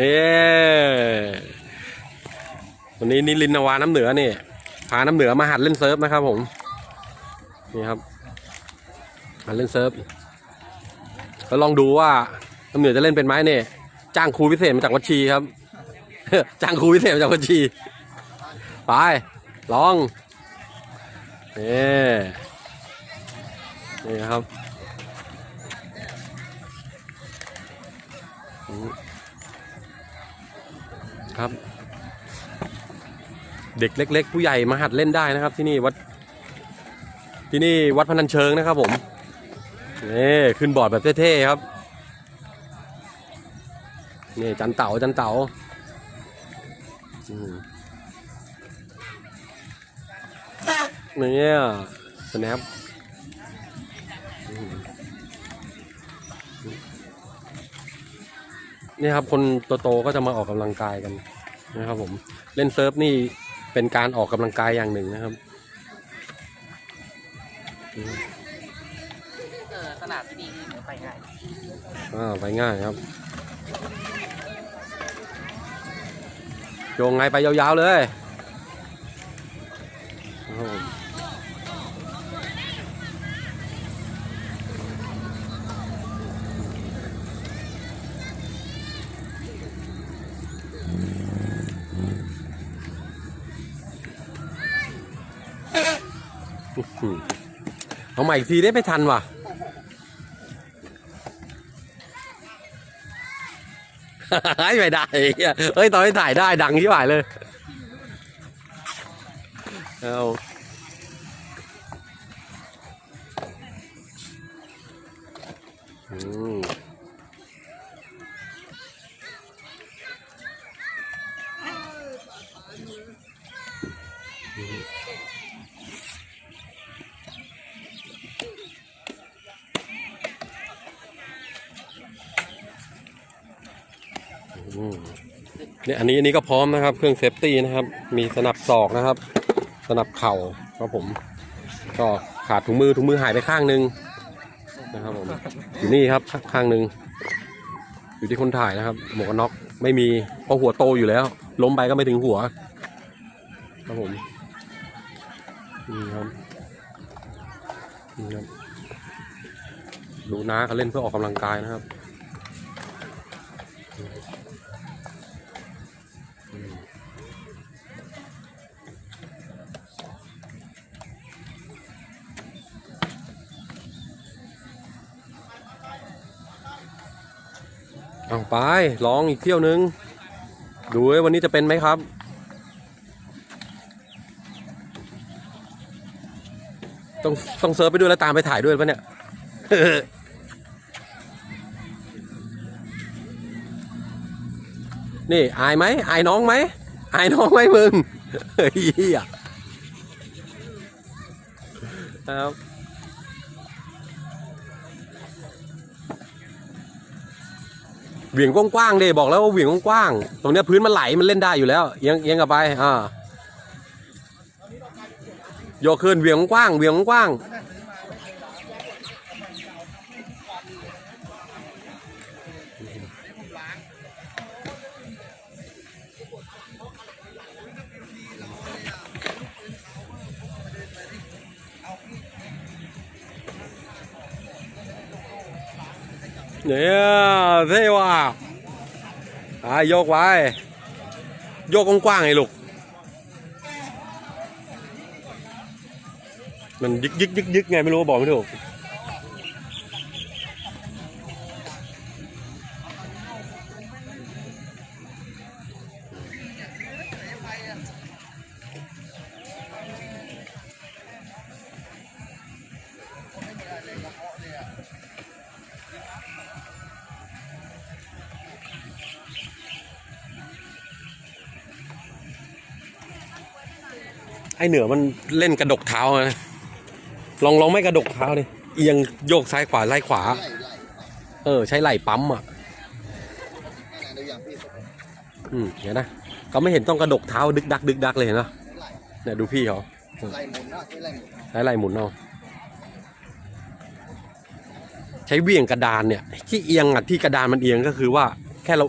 นี่วันนี้นิลินทร์นวาน้ำเหนือนี่พาน้ำเหนือมาหัดเล่นเซิร์ฟนะครับผมนี่ครับหัดเล่นเซิร์ฟแล้วลองดูว่าน้ำเหนือจะเล่นเป็นไหมเนี่ยจ้างครูพิเศษมาจากวัดชีครับ จ้างครูพิเศษมาจากวัดชีไปลองนี่นี่ครับ ครับ เด็กเล็ก ๆ ผู้ใหญ่มาหัดเล่นได้นะครับ ที่นี่วัด ที่นี่วัดพนัญเชิงนะครับ ผมนี่ขึ้นบอร์ดแบบเท่ๆครับนี่จันเต๋าจันเต๋าเนี่ยสแนป นี่ครับคนโตๆก็จะมาออกกำลังกายกันนะครับผมเล่นเซิร์ฟนี่เป็นการออกกำลังกายอย่างหนึ่งนะครับเออสนามที่ดีไปง่ายอ่าไปง่ายครับโยงไงไปยาวๆเลยครับผม เอาใหม่อีกทีได้ไม่ทันว่ะ ไม่ได้เฮ้ยตอนที่ถ่ายได้ดังที่หายเลย เอาอืม เนี่ยอันนี้อันนี้ก็พร้อมนะครับ เครื่องเซฟตี้นะครับ มีสนับศอกนะครับ สนับเข่าครับผม ก็ขาดถุงมือถุงมือหายไปข้างหนึ่งนะครับผมอยู่นี่ครับข้างหนึ่งอยู่ที่คนถ่ายนะครับ หมวกกันน็อกไม่มีเพราะหัวโตอยู่แล้ว ล้มไปก็ไม่ถึงหัวครับผมนี่ครับนี่ครับดูน้าเขาเล่นเพื่อออกกำลังกายนะครับ เอาไปลองอีกเที่ยวนึง ดูว่าวันนี้จะเป็นไหมครับ ต้องต้องเซิร์ฟไปด้วยแล้วตามไปถ่ายด้วยปะเนี่ยนี่อายไหมอายน้องไหมอายน้องไหมมึงเฮ้ยเหี้ยครับ เหวี่ยงกว้างๆเดบอกแล้วว่าเหวี่ยงกว้างๆตรงเนี้ยพื้นมันไหลมันเล่นได้อยู่แล้วเอียงเอียงกลับไปอ่าโยกขึ้นเหวี่ยงกว้างเหวี่ยงกว้าง เนี่ยเท่ว่ะอ่าโยกไว้โยกกว้างๆไงลูก มันยึกยึกยึกยึกไงไม่รู้บอกไม่ถูก ไอเหนือมันเล่นกระดกเท้านะลองลองไม่กระดกเท้าดิเอียงโยกซ้ายขวาไล่ขวา เออ ใช้ไหล่ปั๊มอะ อืมเห็นนะเขาไม่เห็นต้องกระดกเท้าดึกดัก ดึกดักเลยเห็นปะเนี่ยดูพี่เขาไล่หมุนนะที่ไล่หมุนใช้ไหล่หมุนเอาใช้เวี่ยงกระดานเนี่ย ที่เอียงอะที่กระดานมันเอียงก็คือว่าแค่เรา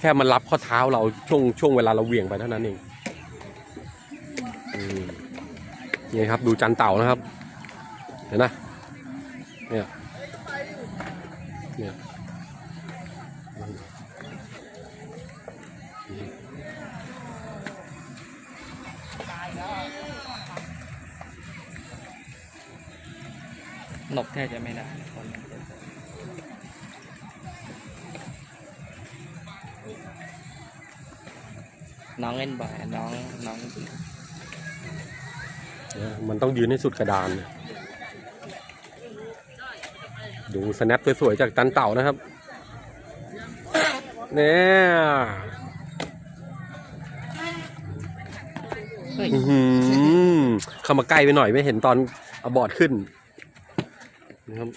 แค่มันรับข้อเท้าเราช่วงช่วงเวลาเราเวี่ยงไปเท่านั้นเอง นี่ครับดูจันเต่านะครับ เห็นนะเนี่ยเนี่ยนกแทบจะไม่ได้คนน้องเล่นบ่อยน้องน้อง มันต้องยืนให้สุดกระดาน ดูสแนปสวยๆจากจันเต่านะครับเนี่ยเฮ้ยอื้อหือเข้ามาใกล้ไปหน่อยไม่เห็นตอนเอาบอร์ดขึ้นนะครับ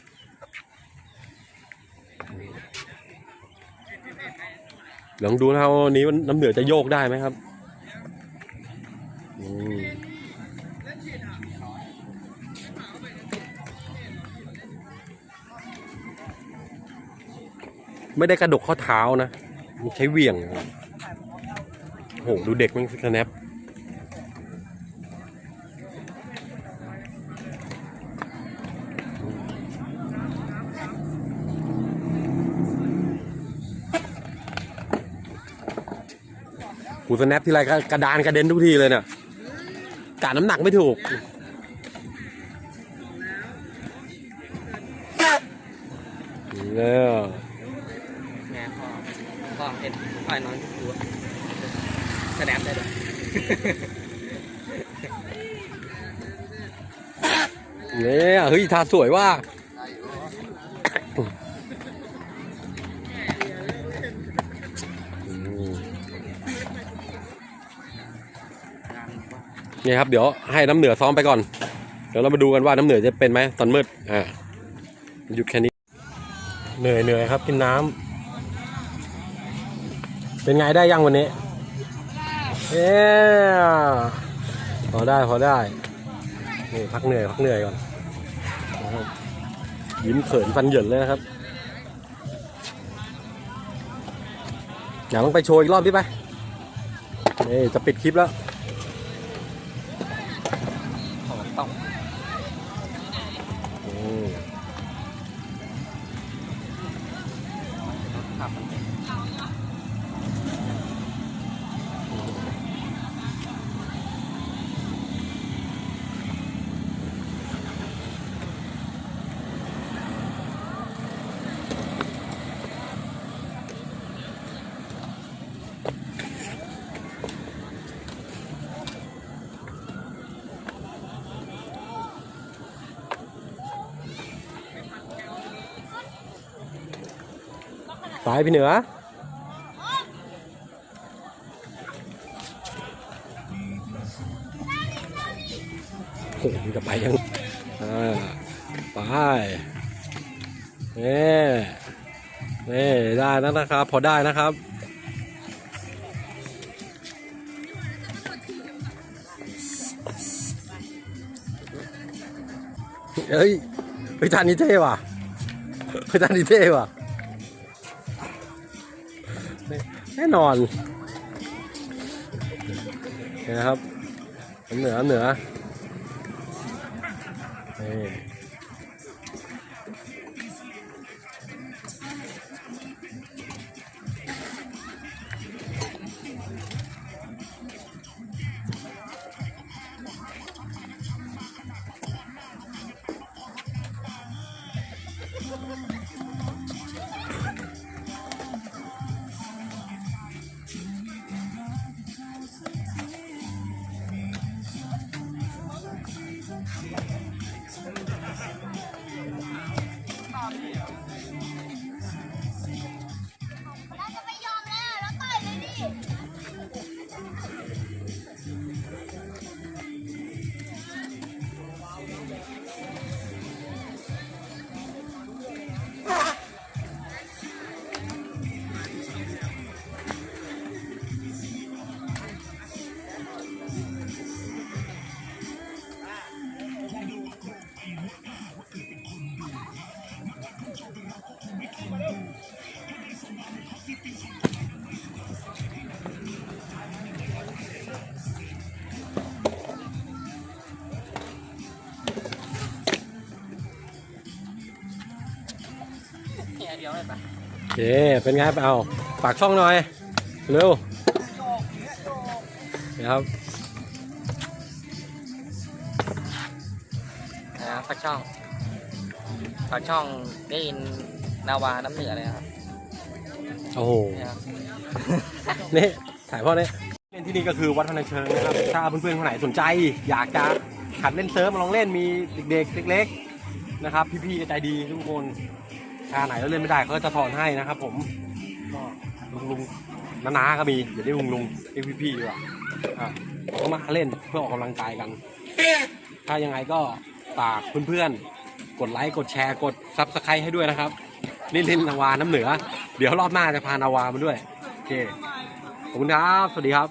ลองดูนะครับว่าวันนี้มันน้ำเหนือจะโยกได้ไหมครับอืม ไม่ได้กระดกข้อเท้านะมันใช้เหวี่ยงโหดูเด็กมันสแนปหูสแนปทีไรก็กระดานกระเด็นทุกทีเลยเนี่ยกะน้ำหนักไม่ถูกเนี่ยแม่พ่อ พ่อเห็นพ่อน้องดูแสดงได้ด้วยเนี่ยเฮ้ยทาสวยว่าเนี่ยครับเดี๋ยวให้น้ำเหนือซ้อมไปก่อน เดี๋ยวเรามาดูกันว่าน้ำเหนือจะเป็นไหมตอนมืดอ่าหยุดแค่นี้ เหนื่อยเหนื่อยครับกินน้ำ เป็นไงได้ยังวันนี้เอ๊พอได้พอได้ นี่พักเหนื่อยพักเหนื่อยก่อนยิ้มเขินฟันเหยินเลยนะครับอยากลองไปโชว์อีกรอบดิไปนี่จะปิดคลิปแล้วของต้อง ไปพี่เหนือ โอ้โหมันจะไปยังอ่าไปเน่เน่ได้แล้วนะครับ พอได้นะครับเฮ้ยเฮ้ยท่านนี้เท่ว่ะเฮ้ยท่านนี้เท่ว่ะ แน่นอนนะครับ เหนือเหนือนี่ เค เป็นไงเอาฝากช่องหน่อย เร็วนะครับนะฝากช่องฝากช่องได้ยินนาวาน้ำเหนือเลยครับโอ้โหเนี่ยครับ นี่ถ่ายพ่อเนี่ยเล่นที่นี่ก็คือวัดพนัญเชิงนะครับ ถ้าเพื่อนๆคนไหนสนใจ อยากจะหัดเล่นเซิร์ฟมาลองเล่นมีเด็กๆเล็กๆนะครับ พี่ๆก็ใจดีทุกคน ท่าไหนเราเล่นไม่ได้เขาจะถอนให้นะครับ ผมก็ลุงๆน้าๆก็มีอย่าเรียกลุงๆเรียกพี่ๆดีกว่าอะก็มาเล่นเพื่อออกกำลังกายกัน ถ้ายังไงก็ฝากเพื่อนๆ กดไลค์กดแชร์กดซับสไครต์ให้ด้วยนะครับนี่เล่นนาวาน้ำเหนือ เดี๋ยวรอบหน้าจะพานาวามาด้วย โอเค ขอบคุณครับ สวัสดีครับ